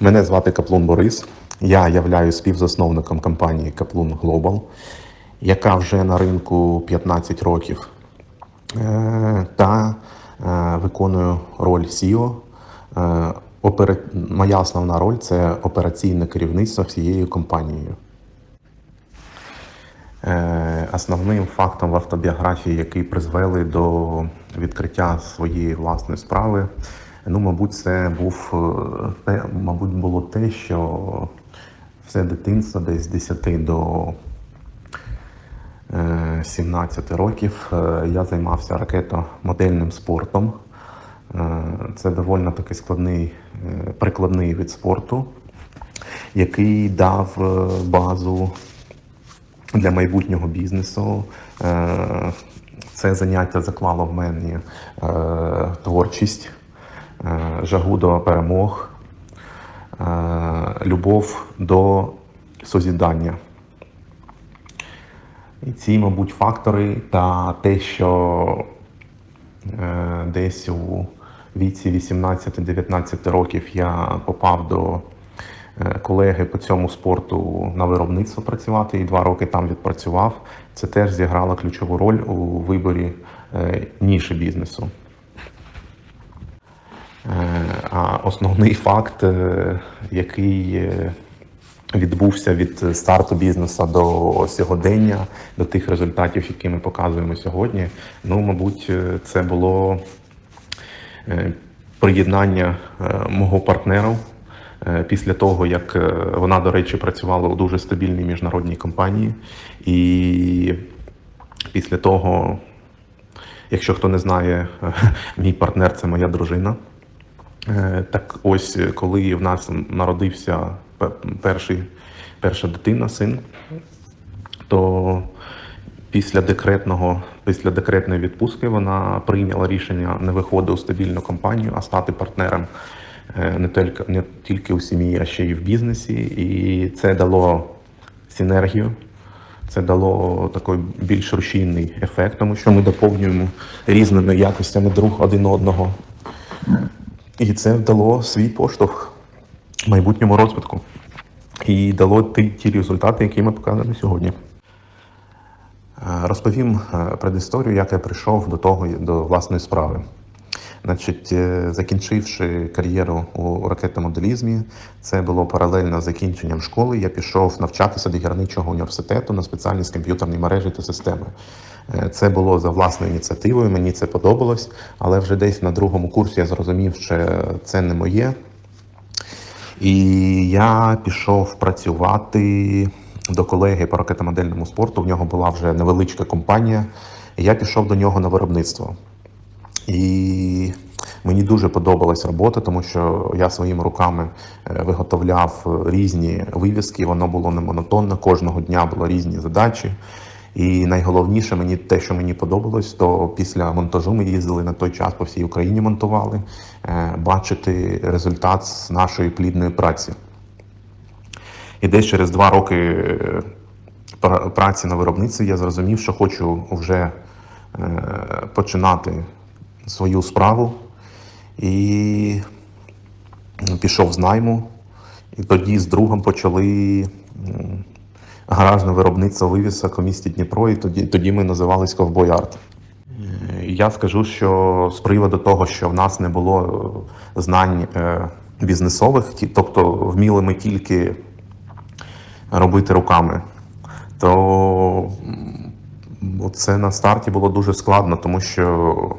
Мене звати Каплун Борис. Я являюсь співзасновником компанії Каплун Global, яка вже на ринку 15 років е, та е, виконую роль CEO. Е, Моя основна роль це операційне керівництво всією компанією. Основним фактом в автобіографії, який призвели до відкриття своєї власної справи, ну, мабуть, це був е, те, мабуть, було те, що все дитинство десь з 10 до е, 17 років е, я займався ракетомодельним спортом. Е, Це доволі такий складний е, прикладний від спорту, який дав е, базу для майбутнього бізнесу. Е, Це заняття заклало в мені е, творчість, е, жагу до перемог, е, любов до созідання. І ці, мабуть, фактори та те, що е, десь у віці 18-19 років я попав до е, колеги по цьому спорту на виробництво працювати і два роки там відпрацював. Це теж зіграло ключову роль у виборі е, ніші бізнесу. Е, А основний факт, е, який е, відбувся від старту бізнесу до сьогодення, до тих результатів, які ми показуємо сьогодні, ну, мабуть, це було приєднання мого партнера після того, як вона, до речі, працювала у дуже стабільній міжнародній компанії. І після того, якщо хто не знає, мій партнер це моя дружина. Е, Так ось, е, коли в нас народився пе- перший, перша дитина, син, то після декретного, після декретної відпустки вона прийняла рішення не виходити у стабільну компанію, а стати партнером е, не тільки, не тільки у сім'ї, а ще й в бізнесі. І це дало синергію. Це дало такий більш рушійний ефект, тому що ми доповнюємо різними якостями друг один одного. І це дало свій поштовх майбутньому розвитку. І дало ті, ті результати, які ми показуємо сьогодні. Е, Розповім е, предісторію, як я прийшов до того до власної справи. Значить, е, закінчивши кар'єру у ракетомоделізмі, це було паралельно з закінченням школи. Я пішов навчатися до гірничого університету на спеціальність комп'ютерні мережі та системи. Е, Це було за власною ініціативою, мені це подобалось, але вже десь на другому курсі я зрозумів, що це не моє. І я пішов працювати до колеги по ракетомодельному спорту. В нього була вже невеличка компанія. Я пішов до нього на виробництво. І мені дуже подобалась робота, тому що я своїми руками е, виготовляв різні вивіски, воно було не монотонно, кожного дня були різні задачі. І найголовніше мені те, що мені подобалось, то після монтажу ми їздили на той час по всій Україні, монтували, е, бачити результат з нашої плідної праці. І десь через два роки е, праці на виробництві я зрозумів, що хочу вже е, починати свою справу. І пішов з найму. І тоді з другом почали гаражне виробництво вивісок у місті Дніпро, і тоді, тоді ми називались. Е, Я скажу, що з приводу того, що в нас не було е, знань е, бізнесових, тобто вміли ми тільки робити руками, то це на старті було дуже складно, тому що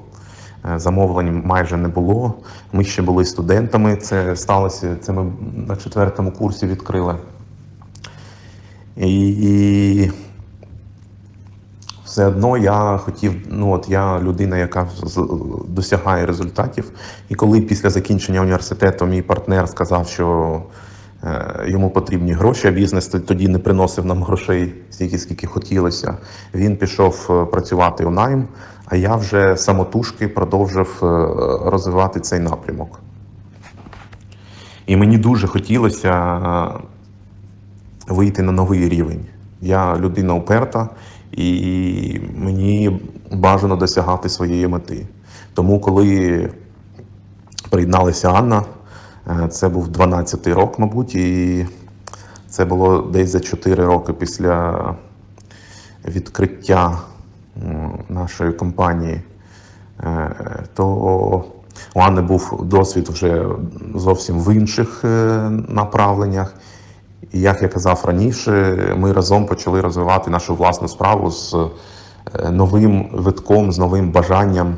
е, замовлень майже не було. Ми ще були студентами. Це сталося. Це ми на четвертому курсі відкрили. І, все одно я хотів, ну от я людина, яка досягає результатів. І коли після закінчення університету мій партнер сказав, що е, йому потрібні гроші, а бізнес тоді не приносив нам грошей стільки, скільки хотілося, він пішов е, працювати у найм, а я вже самотужки продовжив е, розвивати цей напрямок. І мені дуже хотілося вийти на новий рівень. Я людина уперта, і мені бажано досягати своєї мети. Тому, коли приєдналася Анна, Е, Це був 12-й рок, мабуть, і це було десь за 4 роки після відкриття нашої компанії. Е, То у Анни був досвід вже зовсім в інших е, направленнях. І як я казав раніше, ми разом почали розвивати нашу власну справу з е, новим витком, з новим бажанням,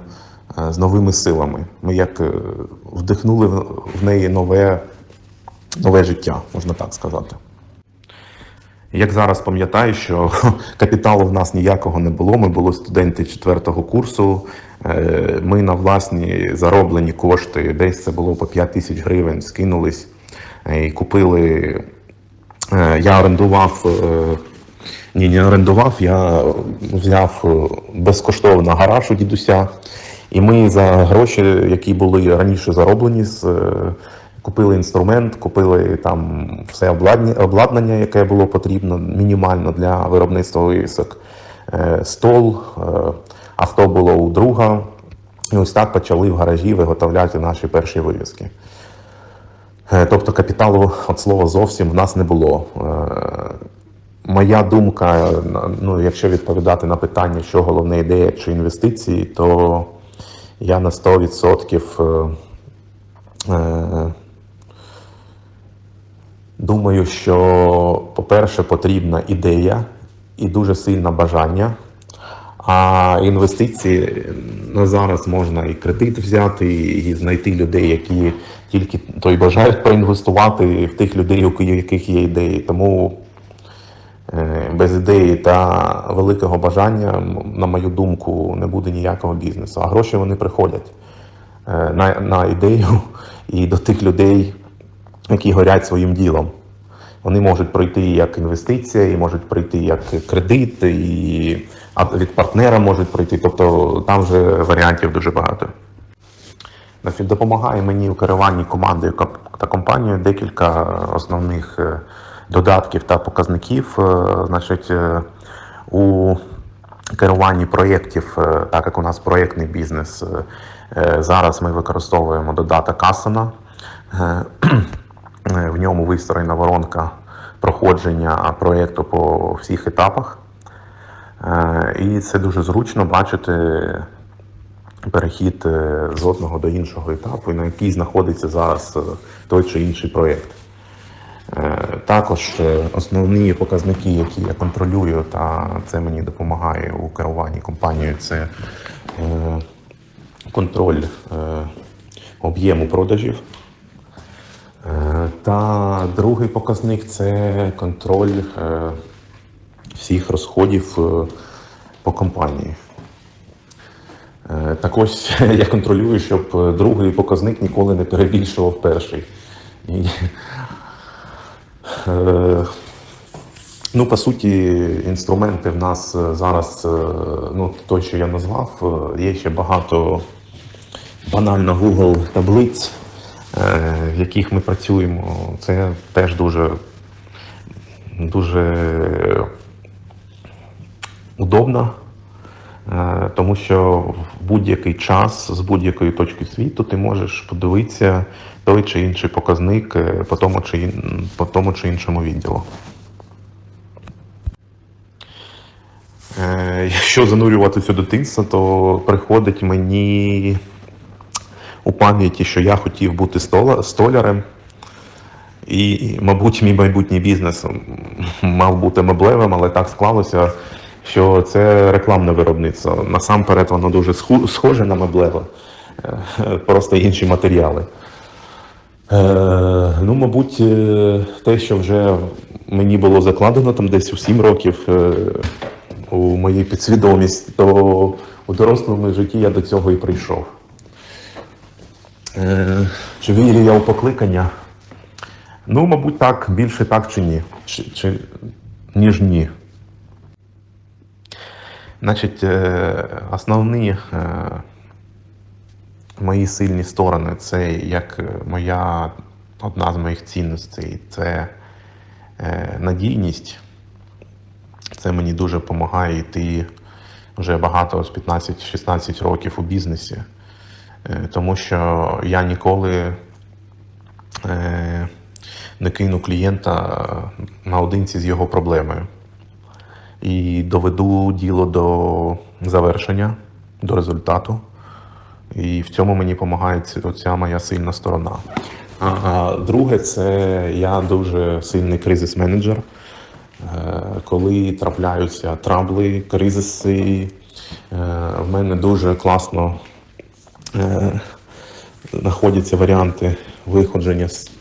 е, з новими силами. Ми як е, вдихнули в неї нове, нове життя, можна так сказати. Як зараз пам'ятаю, що капіталу в нас ніякого не було. Ми були студенти четвертого курсу. Ми на власні зароблені кошти, десь це було по 5 тисяч гривень, скинулись і купили. Е, Я орендував. е, Ні, не орендував, я взяв е, безкоштовно гараж у дідуся. І ми за гроші, які були раніше зароблені, купили інструмент, купили там все обладнання, яке було потрібно мінімально для виробництва вивісок. Стол, авто було у друга. І ось так почали в гаражі виготовляти наші перші вивіски. Е, Тобто капіталу от слова зовсім в нас не було. Е, Моя думка, ну, якщо відповідати на питання, що головна ідея чи інвестиції, то я на 100% е, е, думаю, що, по-перше, потрібна ідея і дуже сильне бажання. А інвестиції на зараз можна і кредит взяти, і знайти людей, які тільки то й бажають проінвестувати в тих людей, у яких є ідеї. Тому е, без ідеї та великого бажання, на мою думку, не буде ніякого бізнесу. А гроші вони приходять е, на, на ідею і до тих людей, які горять своїм ділом. Вони можуть пройти як інвестиція, і можуть пройти як кредит, і від партнера можуть пройти. Тобто там вже варіантів дуже багато. Допомагає мені у керуванні командою та компанією декілька основних е, додатків та показників. Е, Значить, е, у керуванні проєктів, так як у нас проєктний бізнес, зараз ми використовуємо додаток Asana. Е, В ньому вистроєна воронка проходження проєкту по всіх етапах. Е, І це дуже зручно бачити перехід е, з одного до іншого етапу, на який знаходиться зараз той чи інший проєкт. Також основні показники, які я контролюю, та це мені допомагає у керуванні компанією, це контроль об'єму продажів. Та другий показник це контроль е, всіх розходів е, по компанії. Е, Так ось я контролюю, щоб другий показник ніколи не перебільшував перший. І, Ну, по суті, інструменти в нас зараз, ну, той, що я назвав, є ще багато банально Google таблиць, в яких ми працюємо. Це теж дуже, дуже удобно, е, тому що в будь-який час з будь-якої точки світу ти можеш подивитися той чи інший показник е, по тому чи, ін- по тому чи іншому відділу. Е, Якщо занурюватися у дитинство, то приходить мені у пам'яті, що я хотів бути столярем. І, мабуть, мій майбутній бізнес мав бути меблевим, але так склалося, що це рекламне виробництво. Насамперед, воно дуже схоже на меблеве, е, просто інші матеріали. Е, ну, мабуть, е, те, що вже мені було закладено там десь у 7 років у моїй підсвідомість, то у дорослому житті я до цього і прийшов. Е, чи вірю я у покликання? Ну, мабуть, так, більше так чи ні, чи, чи, ніж ні. Значить, е, основні е, мої сильні сторони це як моя одна з моїх цінностей це надійність. Це мені дуже допомагає йти вже багато з 15-16 років у бізнесі. Е, Тому що я ніколи е, не кину клієнта наодинці з його проблемою. І доведу діло до завершення, до результату. І в цьому мені допомагає оця моя сильна сторона. А, друге, це я дуже сильний кризис-менеджер. Е, Коли трапляються трабли, кризиси, в мене дуже класно знаходяться варіанти виходження з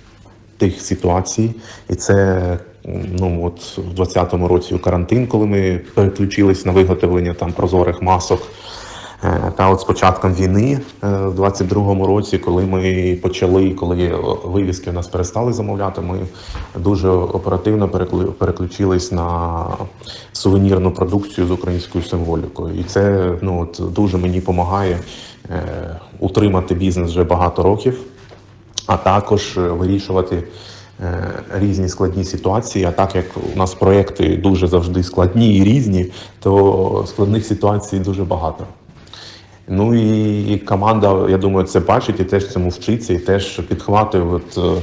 тих ситуацій. І це ну, от в 2020 році у карантин, коли ми переключились на виготовлення там прозорих масок. Е, Та от з початком війни е, в 22-му році, коли ми почали, коли е, вивіски у нас перестали замовляти, ми дуже оперативно переключились на сувенірну продукцію з українською символікою. І це ну, от, дуже мені допомагає е, утримати бізнес вже багато років, а також е, вирішувати е, різні складні ситуації. А так як у нас проекти дуже завжди складні і різні, то складних ситуацій дуже багато. Ну і команда, я думаю, це бачить і теж цьому вчиться, і теж підхватує от,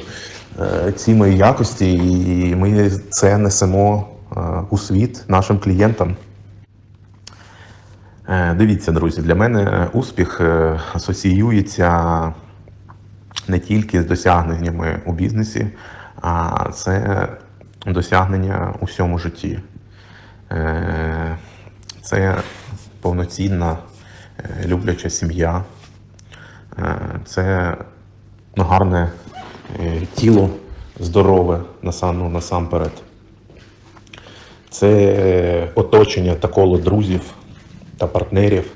е, ці мої якості, і ми це несемо е, у світ нашим клієнтам. Е, Дивіться, друзі, для мене успіх е, асоціюється не тільки з досягненнями у бізнесі, а це досягнення у всьому житті. Е, Це повноцінна е, любляча сім'я, Е, це гарне е, тіло здорове ну, насамперед. Це оточення та коло друзів та партнерів.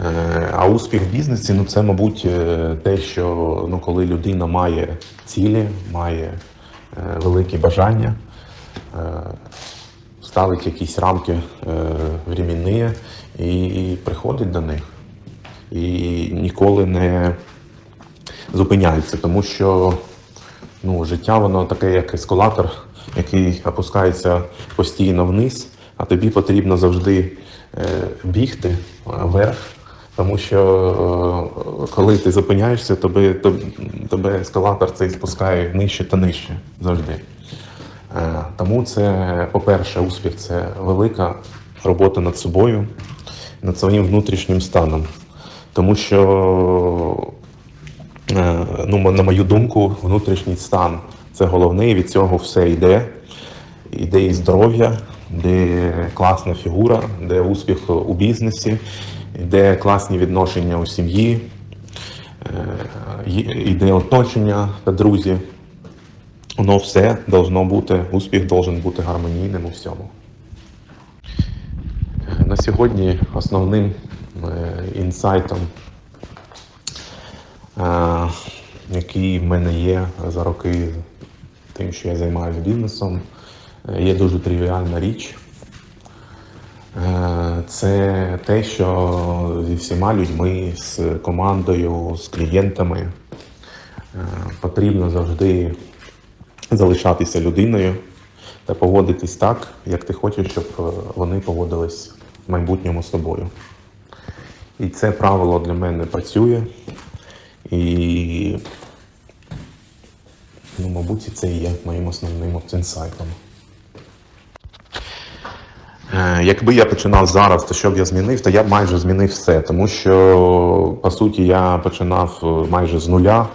Е, А успіх в бізнесі ну це, мабуть, е, те, що ну, коли людина має цілі, має е, великі бажання, ставить якісь рамки временні і, приходить до них. І ніколи не зупиняється, тому що ну, життя воно таке, як ескалатор, який опускається постійно вниз, а тобі потрібно завжди бігти е, вверх, тому що е, коли ти зупиняєшся, тобі, тебе ескалатор цей спускає нижче та нижче завжди. Е, Тому це, по-перше, успіх це велика робота над собою, над своїм внутрішнім станом. Тому що ну, на мою думку, внутрішній стан це головне, і від цього все йде. Іде і здоров'я, де класна фігура, де успіх у бізнесі, де класні відношення у сім'ї, е, іде оточення та друзі. Воно все должно бути, успіх должен бути гармонійним у всьому. На сьогодні основним е, інсайтом е, який в мене є за роки тим, що я займаюся бізнесом, є дуже тривіальна річ. Е, Це те, що зі всіма людьми, з командою, з клієнтами е, потрібно завжди залишатися людиною та поводитись так, як ти хочеш, щоб е, вони поводились в майбутньому з тобою. І це правило для мене працює. І, ну, мабуть, це і є моїм основним інсайтом. Е, Якби я починав зараз, то що б я змінив, то я б майже змінив все. Тому що, по суті, я починав е, майже з нуля,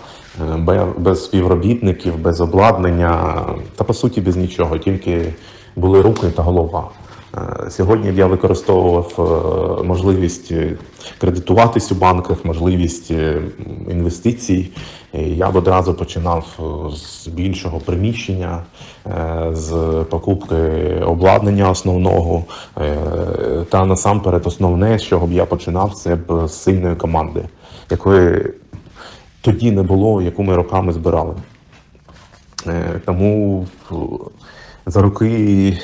е, без співробітників, без обладнання, та по суті без нічого, тільки були руки та голова. Сьогодні б я використовував можливість кредитуватись у банках, можливість інвестицій. Я б одразу починав е, з більшого приміщення, е, з покупки обладнання основного. е, Та насамперед основне, з чого б я починав, це б з сильної команди, якої тоді не було, яку ми роками збирали. Тому за роки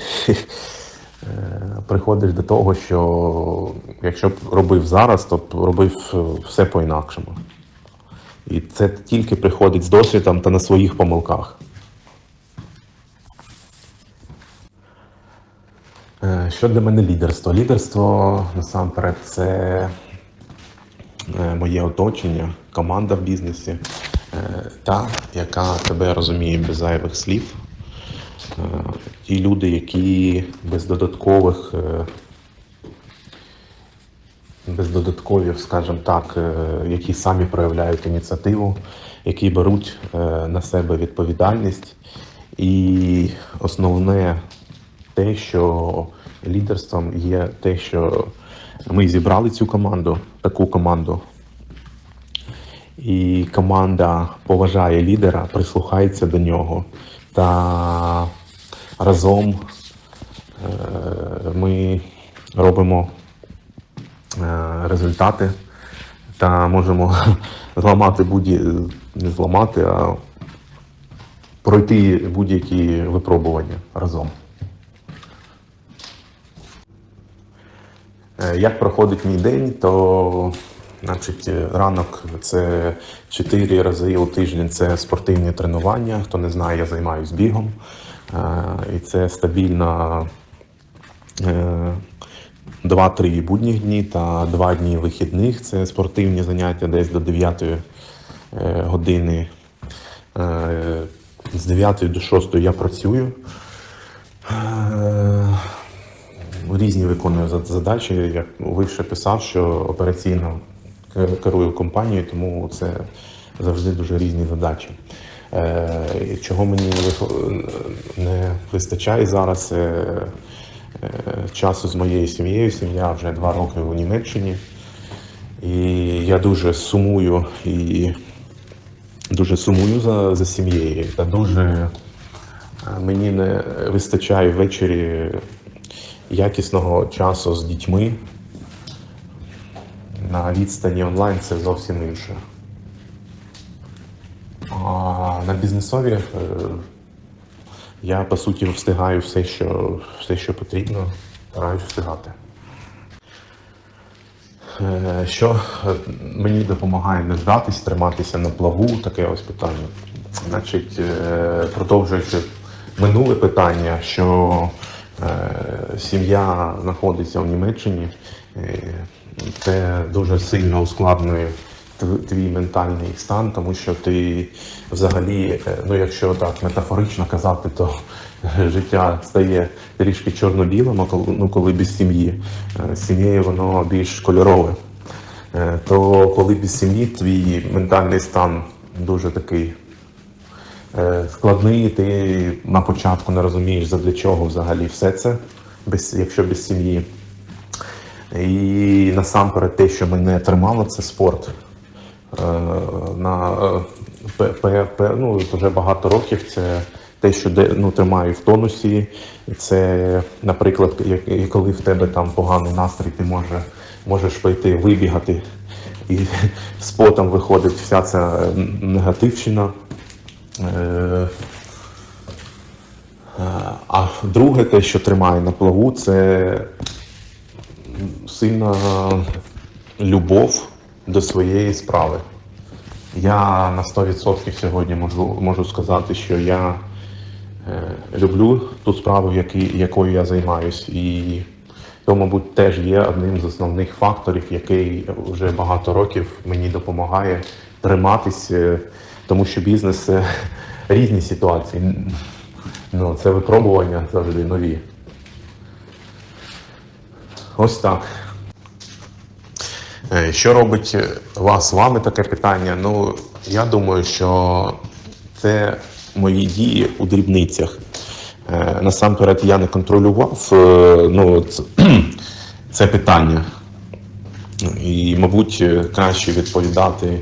приходиш до того, що якщо б робив зараз, то б робив все по-інакшому. І це тільки приходить з досвідом та на своїх помилках. Е, Що для мене лідерство? Лідерство насамперед це е, моє оточення, команда в бізнесі, е, та, яка тебе розуміє без зайвих слів. Ті люди, які без додаткових, без додаткових, скажімо так, е, які самі проявляють ініціативу, які беруть е, на себе відповідальність. І основне те, що лідерством є те, що ми зібрали цю команду, таку команду, і команда поважає лідера, прислухається до нього. Та разом е, ми робимо результати та можемо зламати будь не зламати, а пройти будь-які випробування разом. Е, Як проходить мій день, то значить, ранок це 4 рази у тиждень це спортивні тренування. Хто не знає, я займаюся бігом. Е, І це стабільно е, 2-3 будніх дні та 2 дні вихідних. Це спортивні заняття десь до 9 е, години. Е, З 9 до 6 я працюю. Е, різні виконую задачі. Як вище писав, що операційно керую компанією, тому це завжди дуже різні задачі. Чого мені не вистачає зараз, часу з моєю сім'єю. Сім'я вже два роки у Німеччині. І я дуже сумую і дуже сумую за, за сім'єю. Та дуже е, мені не вистачає ввечері якісного часу з дітьми. На відстані онлайн це зовсім інше. А на бізнесові е, я по суті встигаю все, що, все, що потрібно, стараюсь встигати. Е, Що е, мені допомагає не здатись, триматися на плаву, таке ось питання. Значить, е, продовжуючи минуле питання, що сім'я знаходиться в Німеччині, це дуже сильно ускладнює твій ментальний стан, тому що ти взагалі, е, ну якщо так метафорично казати, то життя стає трішки чорно-білим, ну, коли без сім'ї. Е, З сім'єю воно більш кольорове. Е, То коли без сім'ї твій ментальний стан дуже такий складний, ти на початку не розумієш, задля чого взагалі все це, без, якщо без сім'ї. І насамперед те, що мене тримало, це спорт. Е, На, е, ну, вже багато років це те, що де- ну, тримаю в тонусі. Це, наприклад, як- коли в тебе там поганий настрій, ти може, можеш пойти вибігати, і з потом виходить вся ця е, негативщина. А друге, те, що тримає на плаву, це сильна любов до своєї справи. Я на 100% сьогодні можу, можу сказати, що я е, люблю ту справу, який, якою я займаюсь. І то, мабуть, теж є одним з основних факторів, який вже багато років мені допомагає триматись, е, тому що бізнес це різні ситуації. Ну, це випробування завжди нові. Ось так. Е, Що робить е, вас з вами таке питання? Ну, я думаю, що це мої дії у дрібницях. Е, Насамперед я не контролював ну, це, питання. І, мабуть, краще відповідати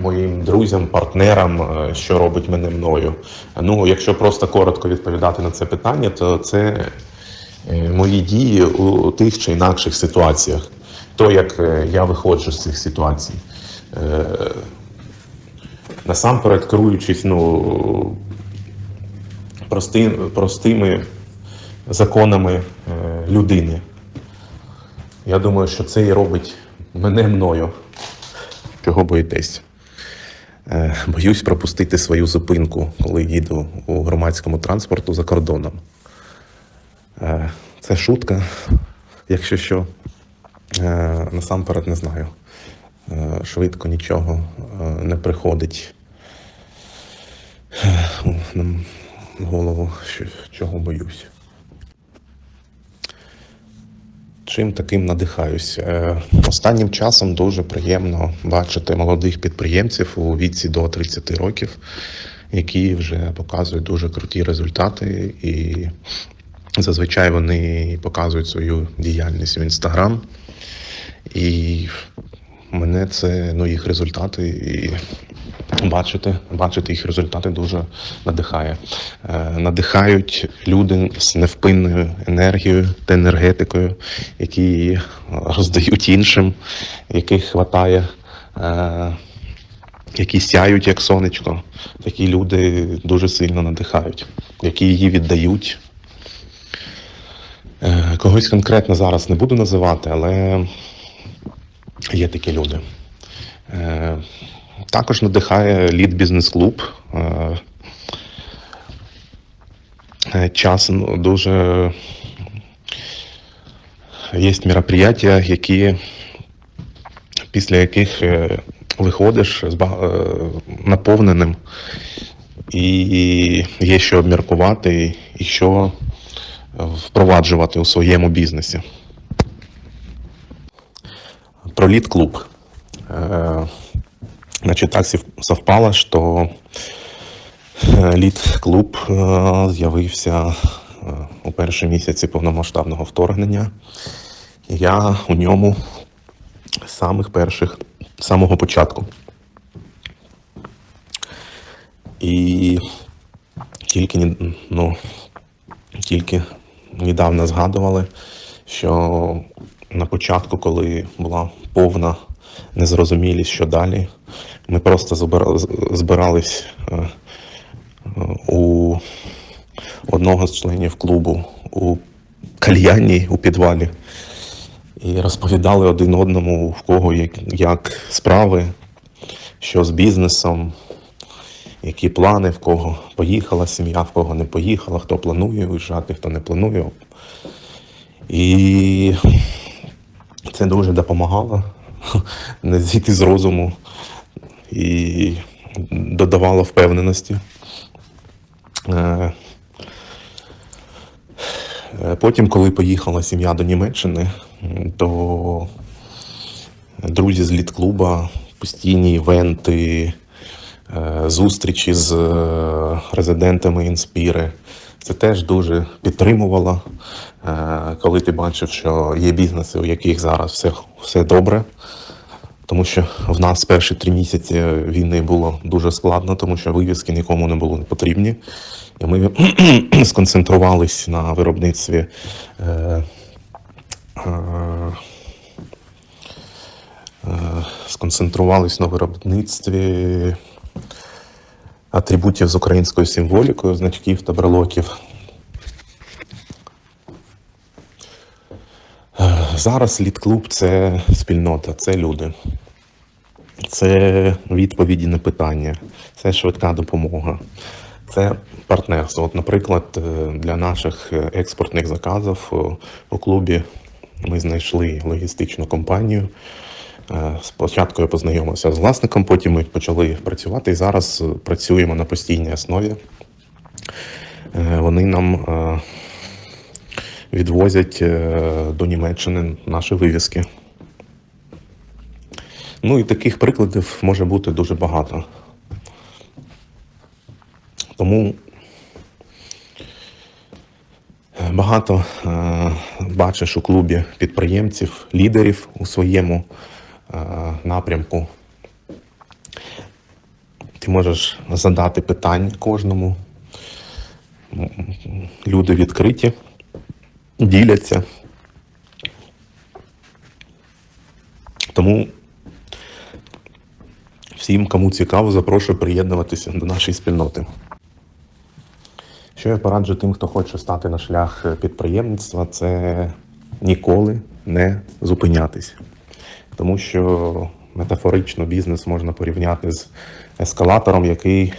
моїм друзям, партнерам, що робить мене мною. Ну, якщо просто коротко відповідати на це питання, то це мої дії у тих чи інакших ситуаціях. То, як е, я виходжу з цих ситуацій. Е, Насамперед, керуючись ну, прости, простими законами е, людини. Я думаю, що це і робить мене мною. Чого боїтесь? Боюсь пропустити свою зупинку, коли їду у громадському транспорту за кордоном. Це шутка, якщо що. Е, Насамперед не знаю. Е, Швидко нічого е, не приходить в голову, чого боюсь. Чим таким надихаюсь? Останнім часом дуже приємно бачити молодих підприємців у віці до 30 років, які вже показують дуже круті результати, і зазвичай вони показують свою діяльність в інстаграм. І мене це ну, їх результати і бачити, бачити їх результати дуже надихає. Е, надихають люди з невпинною енергією та енергетикою, які її роздають іншим, яких хватає. Е, які сяють як сонечко. Такі люди дуже сильно надихають, які її віддають. Е, Когось конкретно зараз не буду називати, але є такі люди. Е, Також надихає лід бізнес-клуб. Часом дуже є мероприятия, які після яких е, виходиш е, наповненим, і є що обміркувати, і що впроваджувати у своєму бізнесі. Про лід клуб. Е, Значить, так совпало, що лід клуб з'явився е, у перші місяці повномасштабного вторгнення. Я у ньому з самих перших, з самого початку. І тільки, ну, тільки недавно згадували, що на початку, коли була повна незрозумілість, що далі, ми просто збирались е, е, у одного з членів клубу у кальянні у підвалі і розповідали один одному, в кого як, як справи, що з бізнесом, які плани, в кого поїхала сім'я, в кого не поїхала, хто планує виїжджати, хто не планує. І це дуже допомагало не зійти з розуму і додавало впевненості. Е, Е, Потім, коли поїхала сім'я до Німеччини, то друзі з літклуба, постійні івенти, зустрічі з е, резидентами інспіри. Це теж дуже підтримувало, е, коли ти бачив, що є бізнеси, у яких зараз все, все добре. Тому що в нас перші три місяці війни було дуже складно, тому що вивіски нікому не були потрібні. І ми сконцентрувались на виробництві е, е, е, сконцентрувались на виробництві атрибутів з українською символікою, значків та брелоків. Зараз лід-клуб це спільнота, це люди. Це відповіді на питання, це швидка допомога, це партнерство. От, наприклад, е, для наших експортних заказів е, у клубі ми знайшли логістичну компанію. Е, Спочатку я познайомився з власником, потім ми почали працювати і зараз е, працюємо на постійній основі. Е, Вони нам відвозять до Німеччини наші вивіски. Ну і таких прикладів може бути дуже багато. Тому багато бачиш у клубі підприємців, лідерів у своєму напрямку. Ти можеш задати питання кожному. Люди відкриті, діляться. Тому всім, кому цікаво, запрошую приєднуватися до нашої спільноти. Що я пораджу тим, хто хоче стати на шлях підприємництва, це ніколи не зупинятись. Тому що метафорично бізнес можна порівняти з ескалатором, який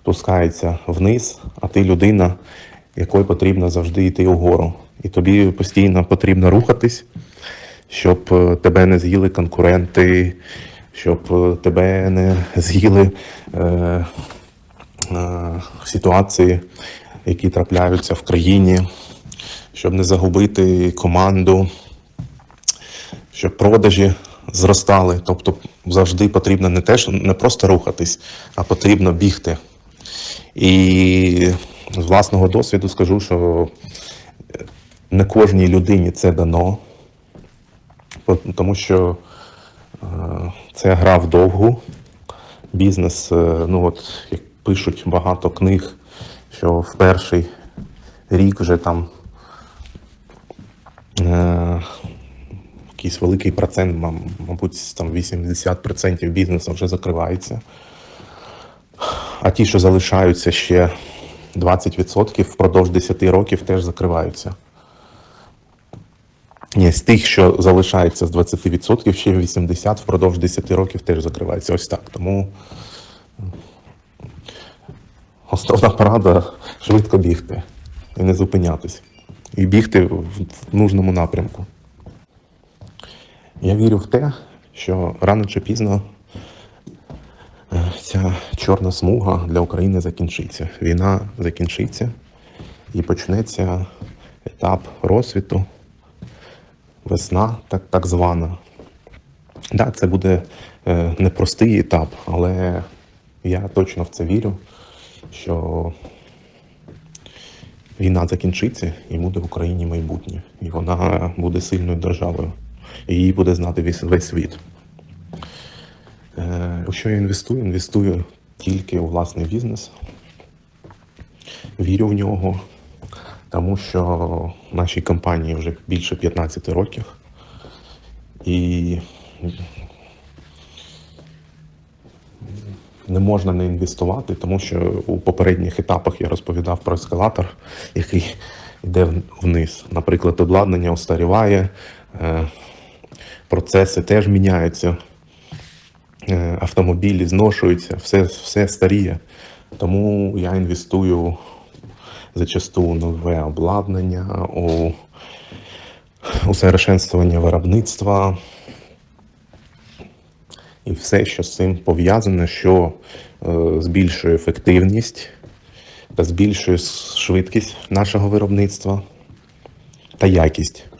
спускається вниз, а ти людина, якої потрібно завжди йти угору. І тобі постійно потрібно рухатись, щоб е, тебе не з'їли конкуренти, щоб е, тебе не з'їли е, е, ситуації, які трапляються в країні, щоб не загубити команду, щоб продажі зростали. Тобто завжди потрібно не те, що не просто рухатись, а потрібно бігти. І з власного досвіду скажу, що не кожній людині це дано, тому що е, це гра вдовгу. Бізнес, е, ну от як пишуть багато книг, що в перший рік вже там е, якийсь великий процент, мабуть, там 80% бізнесу вже закривається. А ті, що залишаються ще 20% впродовж 10 років теж закриваються. Ні, з тих, що залишається з 20%, ще 80% впродовж 10 років теж закривається. Ось так. Тому основна порада швидко бігти і не зупинятись. І бігти в нужному напрямку. Я вірю в те, що рано чи пізно е, ця чорна смуга для України закінчиться. Війна закінчиться і почнеться етап розсвіту, весна, так, так звана. Да, це буде е, непростий етап, але я точно в це вірю, що війна закінчиться і буде в Україні майбутнє. І вона буде сильною державою. І її буде знати весь, весь світ. Е, у що я інвестую? Інвестую тільки у власний бізнес. Вірю в нього, тому що нашій компанії вже більше 15 років. І не можна не інвестувати, тому що у попередніх етапах я розповідав про ескалатор, який йде вниз. Наприклад, обладнання устаріває, е, процеси теж міняються, е, автомобілі зношуються, все, все старіє. Тому я інвестую зачасту у нове обладнання, у усовершенствування виробництва і все, що з цим пов'язане, що е, збільшує ефективність та збільшує швидкість нашого виробництва та якість.